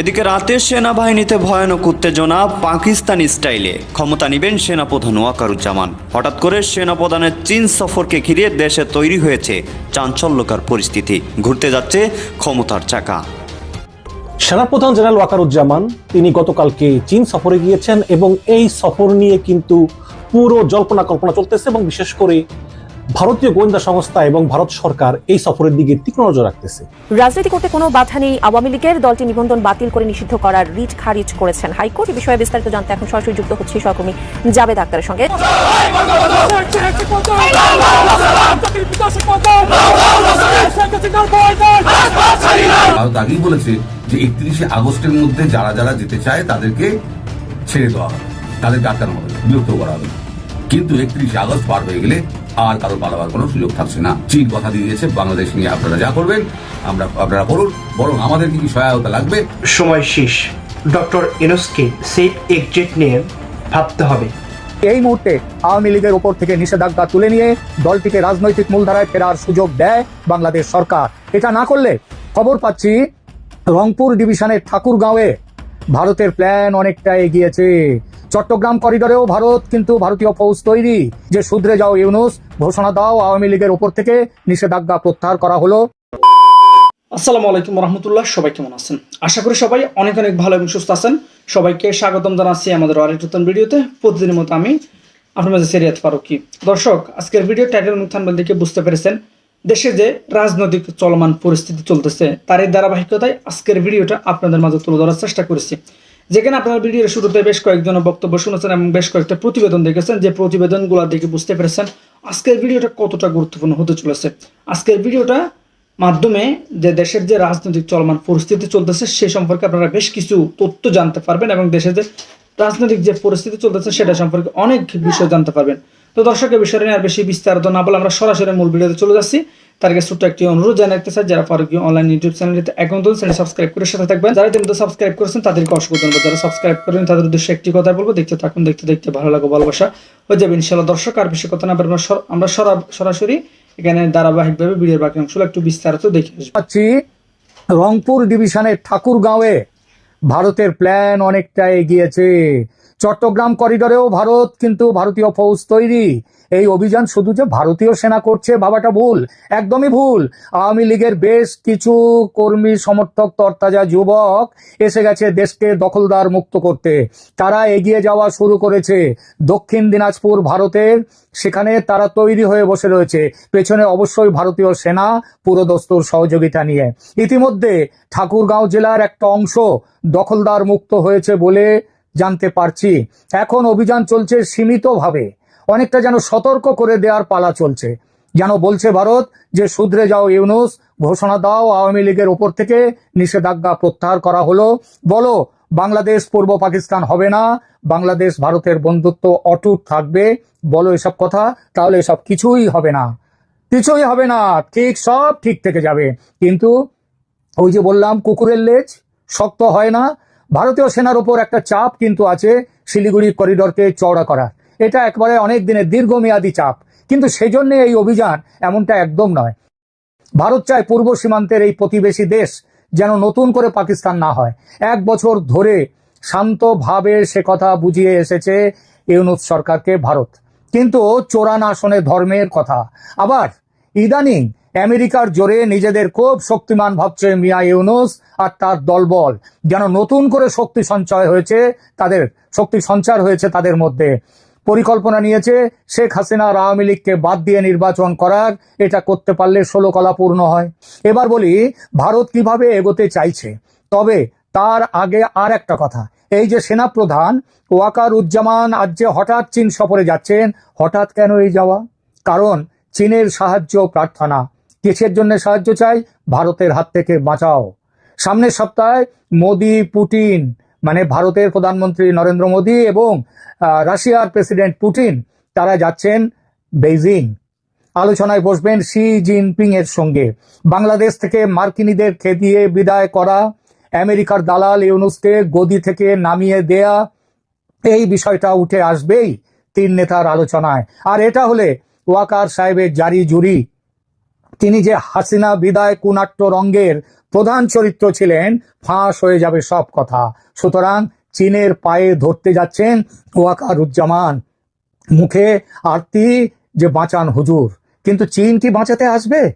এদিকে রাতে সেনাবাহিনীতে ভয়ানক উত্তেজনা পাকিস্তানি স্টাইলে। ক্ষমতা নেবেন সেনাপ্রধান ওয়াকারুজ্জামান। হঠাৎ করে সেনাপ্রধানের চীন সফরকে ঘিরে দেশে তৈরি হয়েছে চাঞ্চল্যকর পরিস্থিতি। ঘুরতে যাচ্ছে ক্ষমতার চাকা। সেনাপ্রধান জেনারেল ওয়াকারুজ্জামান, তিনি গতকালকে চীন সফরে গিয়েছেন এবং এই সফর নিয়ে কিন্তু পুরো জল্পনা কল্পনা চলতেছে এবং বিশেষ করে ভারতীয় গোয়েন্দা সংস্থা এবং ভারত সরকার এই সফরের দিকে তীক্ষ্ণ নজর রাখতেছে। রাজনীতি করতে কোনো বাধা নেই। আওয়ামী লীগের দলটি নিবন্ধন বাতিল করে নিষিদ্ধ করার রিট খারিজ করেছেন হাইকোর্ট। এই বিষয়ে বিস্তারিত জানতে এখন সরাসরি যুক্ত হচ্ছে সহকর্মী জাবেদ আক্তারের সঙ্গে। ভারত আগেই বলেছে যে একত্রিশে আগস্টের মধ্যে যারা যারা যেতে চায় তাদেরকে ছেড়ে দেওয়া হবে তাদেরকে আটকানো হবে বিরক্ত করা হবে। কিন্তু একত্রিশে আগস্ট পার হয়ে গেলে আর কারও পালাবার কোনো সুযোগ থাকছে না। চীন কথা দিয়ে দিয়েছে বাংলাদেশ নিয়ে আপনারা যা করবেন আমরা আপনারা করুন। বরং আমাদের কি সহায়তা লাগবে? সময় শেষ। ডক্টর এনোসকে সেফ এক্সিট নিয়ে ভাবতে হবে। এই মুহূর্তে আওয়ামী লীগের ওপর থেকে নিষেধাজ্ঞা তুলে নিয়ে দলটিকে রাজনৈতিক মূলধারায় ফেরার সুযোগ দেয় বাংলাদেশ সরকার। এটা না করলে খবর পাচ্ছি রংপুর ডিভিশনের ঠাকুরগাঁওয়ে ভারতের প্ল্যান অনেকটা এগিয়েছে। চট্টগ্রাম করিডোরেও ভারত কিন্তু ভারতীয় ফৌজ তৈরি। যে শুধরে যাও ইউনুস, ঘোষণা দাও আওয়ামী লীগের ওপর থেকে নিষেধাজ্ঞা প্রত্যাহার করা হলো। আসসালামু আলাইকুম রহমতুল্লাহ সবাই কেমন আছেন? আশা করি সবাই অনেক অনেক ভালো এবং সুস্থ আছেন। সবাইকে স্বাগতম জানাচ্ছি আমাদের আরেক নতুন ভিডিওতে। প্রতিদিনের মতো আমি আপনার মাঝে সেরিয়াত ফারুকি। দর্শক, আজকের ভিডিও টাইটেল মুখান দেখে বুঝতে পেরেছেন? দেশে যে রাজনৈতিক চলমান পরিস্থিতি চলতেছে তার এই ধারাবাহিকতায় আজকের ভিডিওটা আপনাদের মাঝে তুলে ধরার চেষ্টা করেছি। যেখানে আপনার ভিডিওর শুরুতে বেশ কয়েকজনের বক্তব্য শুনেছেন এবং বেশ কয়েকটা প্রতিবেদন দেখেছেন, যে প্রতিবেদনগুলো দেখে বুঝতে পেরেছেন আজকের ভিডিওটা কতটা গুরুত্বপূর্ণ হতে চলেছে। আজকের ভিডিওটা মাধ্যমে যে দেশের যে রাজনৈতিক চলমান পরিস্থিতি চলতেছে, সে সম্পর্কে আপনারা বেশ কিছু তথ্য জানতে পারবেন এবং দেশের যে রাজনৈতিক যে পরিস্থিতি চলতেছে, সেটা সম্পর্কে অনেক বিষয় জানতে পারবেন। তো দর্শকের বিষয় নিয়ে আর বেশি বিস্তারিত না বলে আমরা সরাসরি মূল ভিডিওতে চলে যাচ্ছি। আগে ছোট্ট একটি অনুরোধ জানাতে চাই, যারা ফারুকি অনলাইন ইউটিউব চ্যানেলটিতে এখন তো চ্যানেল সাবস্ক্রাইব করে সাথে থাকবেন। যারা ইতিমধ্যে সাবস্ক্রাইব করেছেন, তাদেরকে অসংখ্য ধন্যবাদ। যারা সাবস্ক্রাইব করেন তাদের উদ্দেশ্যে একটি কথা বলব, দেখতে থাকুন, দেখতে দেখতে ভালো লাগো ভালোবাসা হয়ে যাবে ইনশাল্লাহ দর্শক, আর বেশি কথা না আমরা আমরা সরা- সরাসরি এখানে ধারাবাহিকভাবে ভিডিওর বাকি অংশগুলো একটু বিস্তারিত দেখে আসব। রংপুর ডিভিশনের ঠাকুরগাঁওয়ে। ভারতের প্ল্যান অনেকটা এগিয়েছে। চট্টগ্রাম করিডোরেও ভারত, কিন্তু ভারতীয় ফৌজ তৈরি। এই অভিযান শুধু যে ভারতীয় সেনা করছে বাবাটা ভুল, একদমই ভুল। আওয়ামী লীগের বেশ কিছু কর্মী সমর্থক, তরতাজা যুবক এসে গেছে দেশকে দখলদার মুক্ত করতে। তারা এগিয়ে যাওয়া শুরু করেছে। দক্ষিণ দিনাজপুর ভারতের, সেখানে তারা তৈরি হয়ে বসে রয়েছে। পেছনে অবশ্যই ভারতীয় সেনা, পুরোদস্তুর সহযোগিতা নিয়ে। ইতিমধ্যে ঠাকুরগাঁও জেলার একটা অংশ দখলদার মুক্ত হয়েছে বলে জানতে পারছি। এখন অভিযান চলছে সীমিতভাবে। অনেকটা যেন সতর্ক করে দেওয়ার পালা চলছে। যেন বলছে ভারত যে শুধরে যাও ইউনুস, ঘোষণা দাও আওয়ামী লীগের ওপর থেকে, নিষেধাজ্ঞা প্রত্যাহার করা হলো। বলো, বাংলাদেশ, পূর্ব পাকিস্তান হবে না? বাংলাদেশ, ভারতের বন্ধুত্ব অটুট থাকবে? বলো এসব কথা, তাহলে এসব কিছুই হবে না। কিছুই হবে না। ঠিক সব ঠিক থেকে যাবে। কিন্তু ওই যে বললাম, কুকুরের লেজ, শক্ত হয় না। ভারতীয় সেনার উপর একটা চাপ কিন্তু আছে শিলিগুড়ি করিডোরকে চওড়া করার। এটা একবারে অনেক দিনের দীর্ঘমেয়াদী চাপ। কিন্তু সেই জন্য এই অভিযান এমনটা একদম নয়। ভারত চায় পূর্ব সীমান্তের এই প্রতিবেশী দেশ যেন নতুন করে পাকিস্তান না হয়। এক বছর ধরে শান্তভাবে সে কথা বুঝিয়ে এসেছে ইউনুস সরকারকে ভারত। কিন্তু চোরান আসনে ধর্মের কথা। আবার ইদানিং আমেরিকার জোরে নিজেদের খুব শক্তিমান ভাবছে মিয়া ইউনুস আর তার দলবল। যেন নতুন করে শক্তি সঞ্চয় হয়েছে তাদের, শক্তি সঞ্চার হয়েছে তাদের মধ্যে। পরিকল্পনা নিয়েছে শেখ হাসিনা আওয়ামী লীগকে বাদ দিয়ে নির্বাচন করার। এটা করতে পারলে ষোলো কলা পূর্ণ হয়। এবার বলি, ভারত কীভাবে এগোতে চাইছে? তবে তার আগে আর একটা কথা। এই যে সেনাপ্রধান ওয়াকার উজ্জামান আজ যে হঠাৎ চীন সফরে যাচ্ছেন, হঠাৎ কেন এই যাওয়া? কারণ চীনের সাহায্য প্রার্থনা। কিসের জন্য সাহায্য চাই? ভারতের হাত থেকে বাঁচাও। সামনের সপ্তাহে মোদি, পুটিন মানে ভারতের প্রধানমন্ত্রী নরেন্দ্র মোদী এবং রাশিয়ার প্রেসিডেন্ট পুটিন, তারা যাচ্ছেন বেইজিং। আলোচনায় বসবেন শি জিনপিং এর সঙ্গে। বাংলাদেশ থেকে মার্কিনীদের খেদিয়ে বিদায় করা, আমেরিকার দালাল ইউনুসকে গদি থেকে নামিয়ে দেয়া, এই বিষয়টা উঠে আসবেই তিন নেতার আলোচনায়। আর এটা হলে ওয়াকার সাহেবের জারি জুরি। তিনি যে হাসিনা বিদায় কুনাট্য রঙ্গের প্রধান চরিত্র ছিলেন, ফাঁস হয়ে যাবে সব কথা। সুতরাং চীনের পায়ে ধরতে যাচ্ছেন ওয়াকারুজ্জামান। মুখে আরতি যে বাঁচান হুজুর। কিন্তু চীন কি বাঁচাতে আসবে?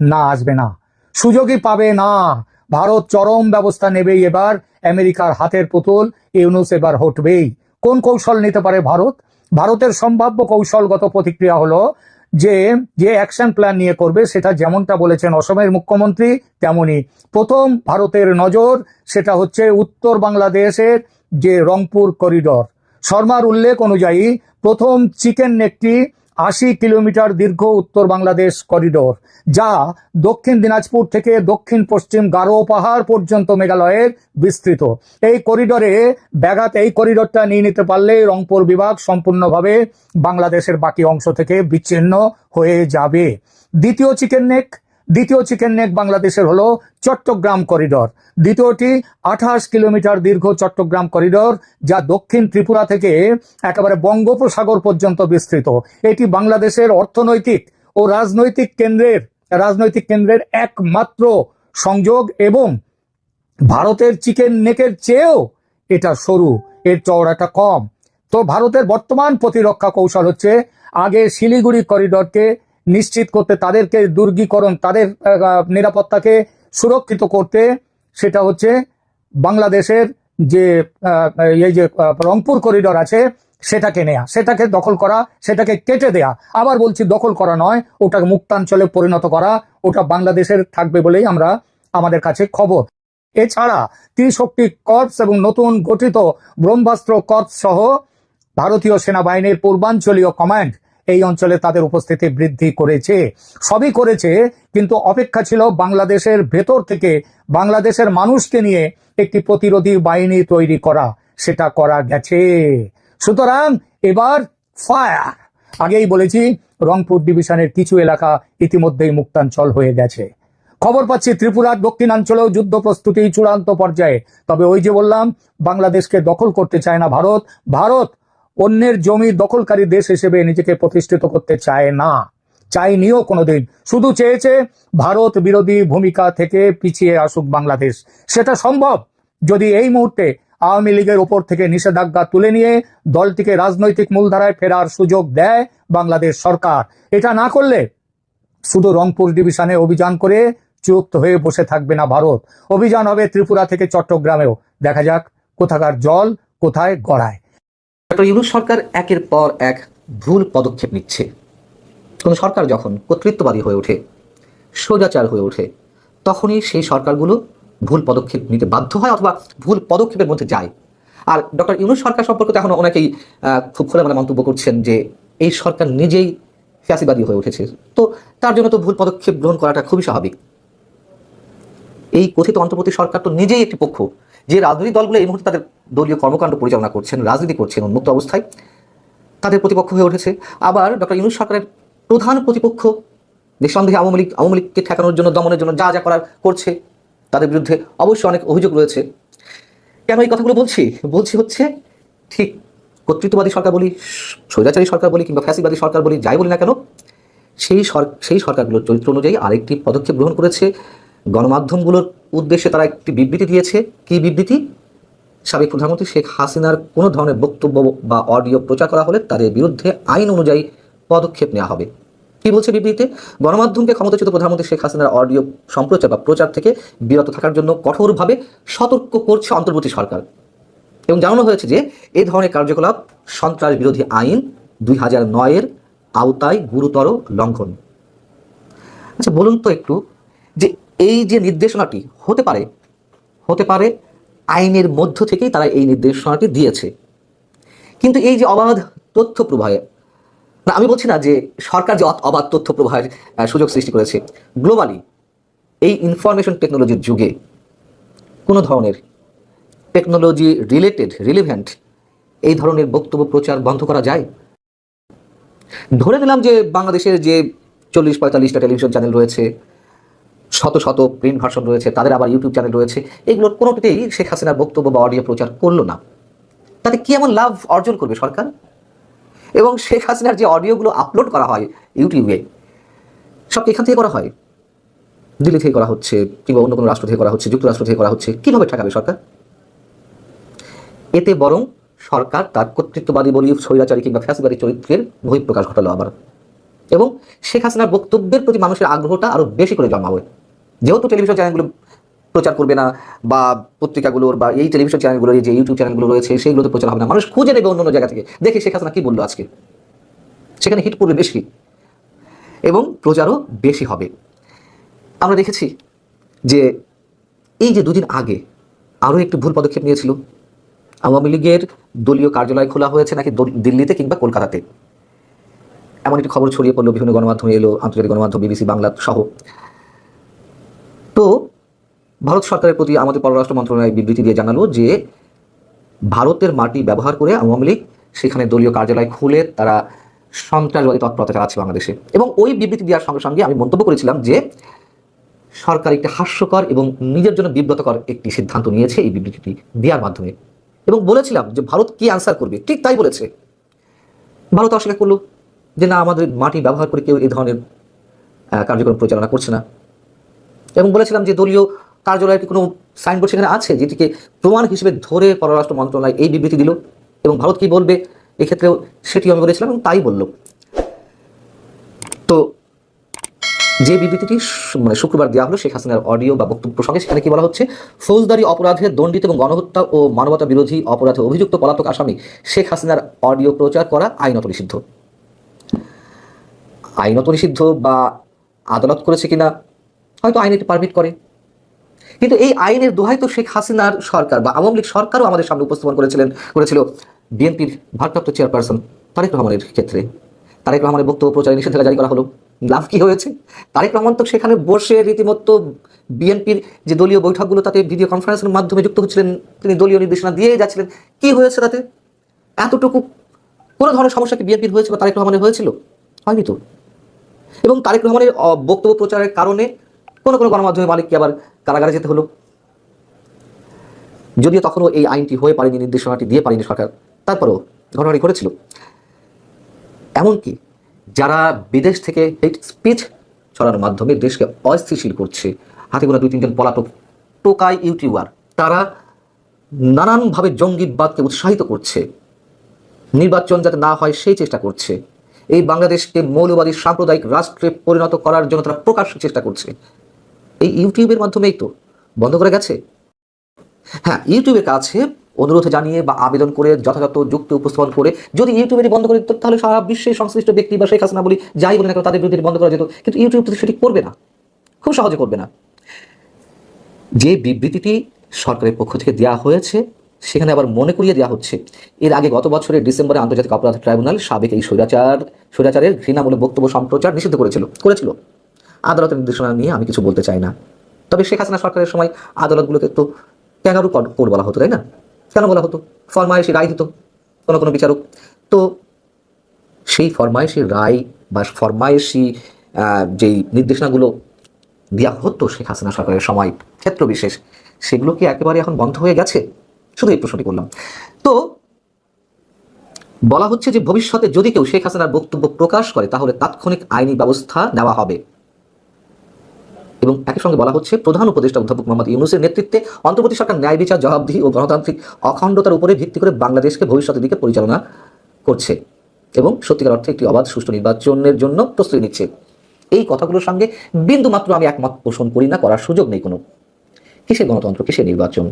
না আসবে না। সুযোগই পাবে না। ভারত চরম ব্যবস্থা নেবেই এবার। আমেরিকার হাতের পুতুল ইউনুস এবার হটবেই। কোন কৌশল নিতে পারে ভারত? ভারতের সম্ভাব্য কৌশলগত প্রতিক্রিয়া হলো যে যে অ্যাকশন প্ল্যান নিয়ে করবে, সেটা যেমনটা বলেছেন অসমের মুখ্যমন্ত্রী, তেমনই। প্রথম ভারতের নজর, সেটা হচ্ছে উত্তর বাংলাদেশের যে রংপুর করিডর শর্মার উল্লেখ অনুযায়ী, প্রথম চিকেন নেকটি আশি কিলোমিটার দীর্ঘ উত্তর বাংলাদেশ করিডোর, যা দক্ষিণ দিনাজপুর থেকে দক্ষিণ পশ্চিম গারো পাহাড় পর্যন্ত মেঘালয়ের বিস্তৃত। এই করিডোরে ব্যাঘাত, এই করিডোরটা নিয়ে নিতে পারলে রংপুর বিভাগ সম্পূর্ণভাবে বাংলাদেশের বাকি অংশ থেকে বিচ্ছিন্ন হয়ে যাবে। দ্বিতীয় চিকেন নেক দ্বিতীয় চিকেন নেক বাংলাদেশের হলো চট্টগ্রাম করিডর দ্বিতীয়টি আঠাশ কিলোমিটার দীর্ঘ চট্টগ্রাম করিডর যা দক্ষিণ ত্রিপুরা থেকে একেবারে বঙ্গোপসাগর পর্যন্ত বিস্তৃত। এটি বাংলাদেশের অর্থনৈতিক ও রাজনৈতিক কেন্দ্রের রাজনৈতিক কেন্দ্রের একমাত্র সংযোগ এবং ভারতের চিকেন নেকের চেয়েও এটা সরু, এর চওড়াটা কম। তো ভারতের বর্তমান প্রতিরক্ষা কৌশল হচ্ছে আগে শিলিগুড়ি করিডরকে নিশ্চিত করতে, তাদেরকে দুর্গীকরণ, তাদের নিরাপত্তাকে সুরক্ষিত করতে, সেটা হচ্ছে বাংলাদেশের যে এই যে রংপুর করিডর আছে, সেটাকে নেয়া, সেটাকে দখল করা, সেটাকে কেটে দেয়া। আবার বলছি দখল করা নয়, ওটাকে মুক্তাঞ্চলে পরিণত করা, ওটা বাংলাদেশের থাকবে বলেই আমরা আমাদের কাছে খবর। এছাড়া ত্রিশক্তি কর্পস এবং নতুন গঠিত ব্রহ্মাস্ত্র কর্পস সহ ভারতীয় সেনাবাহিনীর পূর্বাঞ্চলীয় কমান্ড এই অঞ্চলে তাদের উপস্থিতি বৃদ্ধি করেছে। সবই করেছে, কিন্তু অপেক্ষা ছিল বাংলাদেশের ভেতর থেকে বাংলাদেশের মানুষকে নিয়ে একটি প্রতিরোধী বাহিনী তৈরি করা। সেটা করা গেছে। সুতরাং এবার ফায়ার আগেই বলেছি, রংপুর ডিভিশনের কিছু এলাকা ইতিমধ্যেই মুক্তাঞ্চল হয়ে গেছে। খবর পাচ্ছি ত্রিপুরার দক্ষিণাঞ্চলেও যুদ্ধ প্রস্তুতি চূড়ান্ত পর্যায়ে। তবে ওই যে বললাম, বাংলাদেশকে দখল করতে চায় না ভারত। ভারত অন্যের জমি দখলকারী দেশ হিসেবে নিজেকে প্রতিষ্ঠিত করতে চায় না। চাইনিও কোনোদিন। শুধু চেয়েছে ভারত বিরোধী ভূমিকা থেকে পিছিয়ে আসুক বাংলাদেশ। সেটা সম্ভব যদি এই মুহূর্তে আওয়ামী লীগের ওপর থেকে নিষেধাজ্ঞা তুলে নিয়ে দলটিকে রাজনৈতিক মূলধারায় ফেরার সুযোগ দেয় বাংলাদেশ সরকার। এটা না করলে শুধু রংপুর ডিভিশনে অভিযান করে চুপ হয়ে বসে থাকবে না ভারত। অভিযান হবে ত্রিপুরা থেকে চট্টগ্রামেও। দেখা যাক কোথাকার জল কোথায় গড়ায়। ডক্টর ইউনুস সরকার একের পর এক ভুল পদক্ষেপ নিচ্ছে। কোনো সরকার যখন কর্তৃত্ববাদী হয়ে ওঠে সোজাচার হয়ে ওঠে, তখনই সেই সরকারগুলো ভুল পদক্ষেপ নিতে বাধ্য হয় অথবা ভুল পদক্ষেপের মধ্যে যায়। আর ডক্টর ইউনুস সরকার সম্পর্কে তো এখন অনেকেই খুব খোলামেলা মন্তব্য করছেন যে এই সরকার নিজেই ফ্যাসিবাদী হয়ে উঠেছে। তো তার জন্য তো ভুল পদক্ষেপ গ্রহণ করাটা খুবই স্বাভাবিক। এই কথিত অন্তর্বর্তী সরকার তো নিজেই একটি পক্ষ। যে রাজনৈতিক দলগুলো এই মুহূর্তে তাদের দলীয় কর্মকাণ্ড পরিচালনা করছেন, রাজনীতি করছেন উন্মুক্ত অবস্থায়, তাদের প্রতিপক্ষ হয়ে উঠেছে। আবার ডক্টর ইউনুস সরকারের প্রধান প্রতিপক্ষ নিঃসন্দেহে আওয়ামী লীগ, আওয়ামী লীগকে ঠেকানোর জন্য, দমনের জন্য যা যা করার করছে, তাদের বিরুদ্ধে অবশ্যই অনেক অভিযোগ রয়েছে। কেন এই কথাগুলো বলছি? বলছি হচ্ছে, ঠিক কর্তৃত্ববাদী সরকার বলি, স্বৈরাচারী সরকার বলি কিংবা ফ্যাসিবাদী সরকার বলি, যাই বলি না কেন, সেই সেই সরকারগুলোর চরিত্র অনুযায়ী আরেকটি পদক্ষেপ গ্রহণ করেছে গণমাধ্যমগুলোর উদ্দেশ্যে তারা একটি বিবৃতি দিয়েছে। কি বিবৃতি? সাবেক প্রধানমন্ত্রী শেখ হাসিনার কোনো ধরনের বক্তব্য বা অডিও প্রচার করা হলে তাদের বিরুদ্ধে আইন অনুযায়ী পদক্ষেপ নেওয়া হবে। কি বলছে বিবৃতিতে? গণমাধ্যমকে ক্ষমতাচ্যুত প্রধানমন্ত্রী শেখ হাসিনার অডিও সম্প্রচার বা প্রচার থেকে বিরত থাকার জন্য কঠোরভাবে সতর্ক করছে অন্তর্বর্তী সরকার। এবং জানানো হয়েছে যে এই ধরনের কার্যকলাপ সন্ত্রাস বিরোধী আইন দুই হাজার নয়ের আওতায় গুরুতর লঙ্ঘন। আচ্ছা বলুন তো একটু এই যে নির্দেশনাটি হতে পারে হতে পারে আইনের মধ্য থেকেই তারা এই নির্দেশনাটি দিয়েছে। কিন্তু এই যে অবাধ তথ্য প্রবাহে, না, আমি বলছি না যে সরকার যে অবাধ তথ্য প্রবাহের সুযোগ সৃষ্টি করেছে গ্লোবালি এই ইনফরমেশন টেকনোলজির যুগে কোনো ধরনের টেকনোলজি রিলেটেড রিলিভেন্ট এই ধরনের বক্তব্য প্রচার বন্ধ করা যায়? ধরে নিলাম যে বাংলাদেশের যে চল্লিশ পঁয়তাল্লিশটা টেলিভিশন চ্যানেল রয়েছে শত শত প্রিন্ট ভার্সন রয়েছে, তাদের আবার ইউটিউব চ্যানেল রয়েছে। এগুলোর কোনোটিতেই শেখ হাসিনার বক্তব্য বা অডিও প্রচার করল না। তাতে কি এমন লাভ অর্জন করবে সরকার? এবং শেখ হাসিনার যে অডিওগুলো আপলোড করা হয় ইউটিউবে সব এখান থেকে করা হয়? দিল্লি থেকে করা হচ্ছে কিংবা অন্য কোনো রাষ্ট্র থেকে করা হচ্ছে, যুক্তরাষ্ট্র থেকে করা হচ্ছে, কীভাবে ঠেকাবে সরকার? এতে বরং সরকার তার কর্তৃত্ববাদী বলি স্বৈরাচারী কিংবা ফ্যাসিবাদী চরিত্রের বহিঃপ্রকাশ ঘটালো আবার। এবং শেখ হাসিনার বক্তব্যের প্রতি মানুষের আগ্রহটা আরও বেশি করে জমা জন্মাবে। যেহেতু টেলিভিশন চ্যানেলগুলো প্রচার করবে না বা পত্রিকাগুলোর বা এই টেলিভিশন চ্যানেলগুলোর যে ইউটিউব চ্যানেলগুলো রয়েছে, সেইগুলোতে প্রচার হবে না। মানুষ খুঁজে নেবে অন্য অন্য জায়গা থেকে। দেখে শেখ হাসিনা কি বলল আজকে। সেখানে হিট পড়বে বেশি এবং প্রচারও বেশি হবে। আমরা দেখেছি যে এই যে দুদিন আগে আরও একটি ভুল পদক্ষেপ নিয়েছিল। আওয়ামী লীগের দলীয় কার্যালয় খোলা হয়েছে নাকি দিল্লিতে কিংবা কলকাতাতে। এমন একটি খবর ছড়িয়ে পড়ল, বিভিন্ন গণমাধ্যমে এলো, আন্তর্জাতিক গণমাধ্যম, বিবিসি, বাংলা সহ। তো ভারত সরকারের প্রতি আমাদের পররাষ্ট্র মন্ত্রণালয় বিবৃতি দিয়ে জানালো যে ভারতের মাটি ব্যবহার করে আওয়ামী লীগ সেখানে দলীয় কার্যালয় খুলে তারা সন্ত্রাসবাদী তৎপরতা চালাচ্ছে বাংলাদেশে। এবং ওই বিবৃতি দেওয়ার সঙ্গে সঙ্গে আমি মন্তব্য করেছিলাম যে সরকার একটি হাস্যকর এবং নিজের জন্য বিব্রতকর একটি সিদ্ধান্ত নিয়েছে এই বিবৃতিটি দেওয়ার মাধ্যমে। এবং বলেছিলাম যে ভারত কি আনসার করবে, ঠিক তাই বলেছে। ভারত অস্বীকার করল। যে না, আমাদের মাটি ব্যবহার করে কেউ এই ধরনের কার্যক্রম পরিচালনা করছে না। এবং বলেছিলাম যে দলীয় কার্যালয়ের কোনো সাইনবোর্ড সেখানে আছে যেটিকে প্রমাণ হিসেবে ধরে পররাষ্ট্র মন্ত্রণালয় এই বিবৃতি দিল? এবং ভারত কি বলবে? এক্ষেত্রেও সেটিও আমি বলেছিলাম এবং তাই বলল। তো যে বিবৃতিটি মানে শুক্রবার দেওয়া হলো শেখ হাসিনার অডিও বা বক্তব্য প্রসঙ্গে, সেখানে কি বলা হচ্ছে? ফৌজদারি অপরাধে দণ্ডিত এবং গণহত্যা ও মানবতা বিরোধী অপরাধে অভিযুক্ত পলাতক আসামি শেখ হাসিনার অডিও প্রচার করা আইনত নিষিদ্ধ। আইনত নিষিদ্ধ বা আদালত করেছে কিনা, হয়তো আইন এটি পারমিট করে। কিন্তু এই আইনের দোহাই তো শেখ হাসিনার সরকার বা আওয়ামী লীগ সরকারও আমাদের সামনে উপস্থাপন করেছিলেন, করেছিল বিএনপির ভারপ্রাপ্ত চেয়ারপারসন তারেক রহমানের ক্ষেত্রে। তারেক রহমানের বক্তব্য প্রচারে নিষেধাজ্ঞা জারি করা হলো। লাভ কি হয়েছে? তারেক রহমান তো সেখানে বসে রীতিমতো বিএনপির যে দলীয় বৈঠকগুলো, তাতে ভিডিও কনফারেন্সের মাধ্যমে যুক্ত হচ্ছিলেন, তিনি দলীয় নির্দেশনা দিয়ে যাচ্ছিলেন। কি হয়েছে তাতে? এতটুকু কোনো ধরনের সমস্যা কি বিএনপির হয়েছে বা তারেক রহমানের হয়েছিল? হয়নি তো। এবং তারেক রহমানের বক্তব্য প্রচারের কারণে কোনো কোনো গণমাধ্যমের মালিককে আবার কারাগারে যেতে হলো। যদিও তখনও এই আইনটি হয়ে পারেনি, নির্দেশনাটি দিয়ে পারেনি সরকার, তারপরেও ঘটনাটি ঘটেছিল। এমনকি যারা বিদেশ থেকে হেট স্পিচ ছড়ানোর মাধ্যমে দেশকে অস্থিতিশীল করছে, হাতে গোনা দুই তিনজন পলাতক টোকাই ইউটিউবার, তারা নানানভাবে জঙ্গিবাদকে উৎসাহিত করছে, নির্বাচন যাতে না হয় সেই চেষ্টা করছে। এই বাংলাদেশকে মৌলবাদী, সাম্প্রদায়িক রাষ্ট্রে পরিণত করার জন্য তারা প্রকাশ চেষ্টা করছে। এই ইউটিউবের মাধ্যমেই তো। বন্ধ করে গেছে? হ্যাঁ ইউটিউবের কাছে অনুরোধ জানিয়ে বা আবেদন করে যথাযথ যুক্তি উপস্থাপন করে যদি ইউটিউবেরই বন্ধ করে দিত, তাহলে সারা বিশ্বে সংশ্লিষ্ট ব্যক্তি বা শেখ হাসিনা বলি যাই বলে না কেন, তাদের বিরুদ্ধে বন্ধ করা যেত, কিন্তু ইউটিউব তো সেটি করবে না। খুব সহজে করবে না। যে বিবৃতিটি সরকারের পক্ষ থেকে দেওয়া হয়েছে সেখানে আবার মনে করিয়ে দেওয়া হচ্ছে। এর আগে গত বছরের ডিসেম্বরে আন্তর্জাতিক অপরাধ ট্রাইব্যুনাল সাবেক এই স্বৈরাচার, স্বৈরাচারের ঘৃণামূলক বক্তব্য সম্প্রচার নিষিদ্ধ করেছিল করেছিল। আদালতের নির্দেশনা নিয়ে আমি কিছু বলতে চাই না। তবে শেখ হাসিনা সরকারের সময় আদালতগুলোকে তো ক্যাঙ্গারু কোড বলা হতো, তাই না? কেন বলা হতো? ফরমায়েশি রায় দিত, কোনো কোনো বিচারক। তো সেই ফরমায়েশি রায় বা ফরমায়েশি যেই নির্দেশনাগুলো দেওয়া হতো শেখ হাসিনা সরকারের সময় ক্ষেত্র বিশেষ সেগুলো কি একেবারে এখন বন্ধ হয়ে গেছে? শুধু এই প্রশ্নটি করলাম। তো বলা হচ্ছে যে ভবিষ্যতে যদি কেউ শেখ হাসিনার বক্তব্য প্রকাশ করে, তাহলে তাৎক্ষণিক আইনি ব্যবস্থা নেওয়া হবে। এবং একই সঙ্গে বলা হচ্ছে, প্রধান উপদেষ্টা অধ্যাপক মোহাম্মদ ইউনুসের নেতৃত্বে অন্তর্বর্তী সরকার ন্যায় বিচার, জবাবদিহি ও গণতান্ত্রিক অখণ্ডতার উপরে ভিত্তি করে বাংলাদেশকে ভবিষ্যতের দিকে পরিচালনা করছে এবং সত্যিকার অর্থে একটি অবাধ সুষ্ঠু নির্বাচনের জন্য প্রস্তুতি নিচ্ছে। এই কথাগুলোর সঙ্গে বিন্দু মাত্র আমি একমত পোষণ করি না, করার সুযোগ নেই কোনো। কিসের গণতন্ত্র, কিসের নির্বাচন?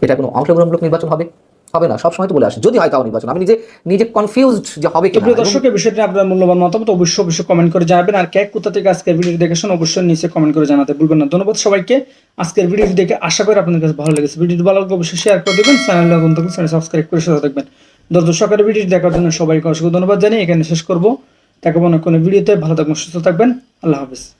এটা কোনো অংশগ্রহণমূলক নির্বাচন হবে? হবে না, সবসময় তো বলে আসে। যদি হয় তাও নির্বাচন। আমি নিজে নিজে কনফিউজড যে হবে তো কিনা। প্রিয় এবং- দর্শক বিষয়টি আপনার মূল্যবান মতামত অবশ্যই অবশ্যই কমেন্ট করে জানাবেন। আর কে, কোথা থেকে আজকের ভিডিও দেখেছেন অবশ্যই নিচে কমেন্ট করে জানাতে ভুলবেন না। ধন্যবাদ সবাইকে। আজকের ভিডিও দেখে আশা করি আপনাদের কাছে ভালো লেগেছে। ভিডিওটি ভালো লাগলে অবশ্যই শেয়ার করে দেবেন। চ্যানেল নতুন থাকলে চ্যানেল সাবস্ক্রাইব করে সাথে থাকবেন। দর্শকের ভিডিওটি দেখার জন্য সবাইকে অসংখ্য ধন্যবাদ জানিয়ে এখানে শেষ করব। না কোনো ভিডিওতে ভালো থাকবেন, সুস্থ থাকবেন। আল্লাহ হাফিজ।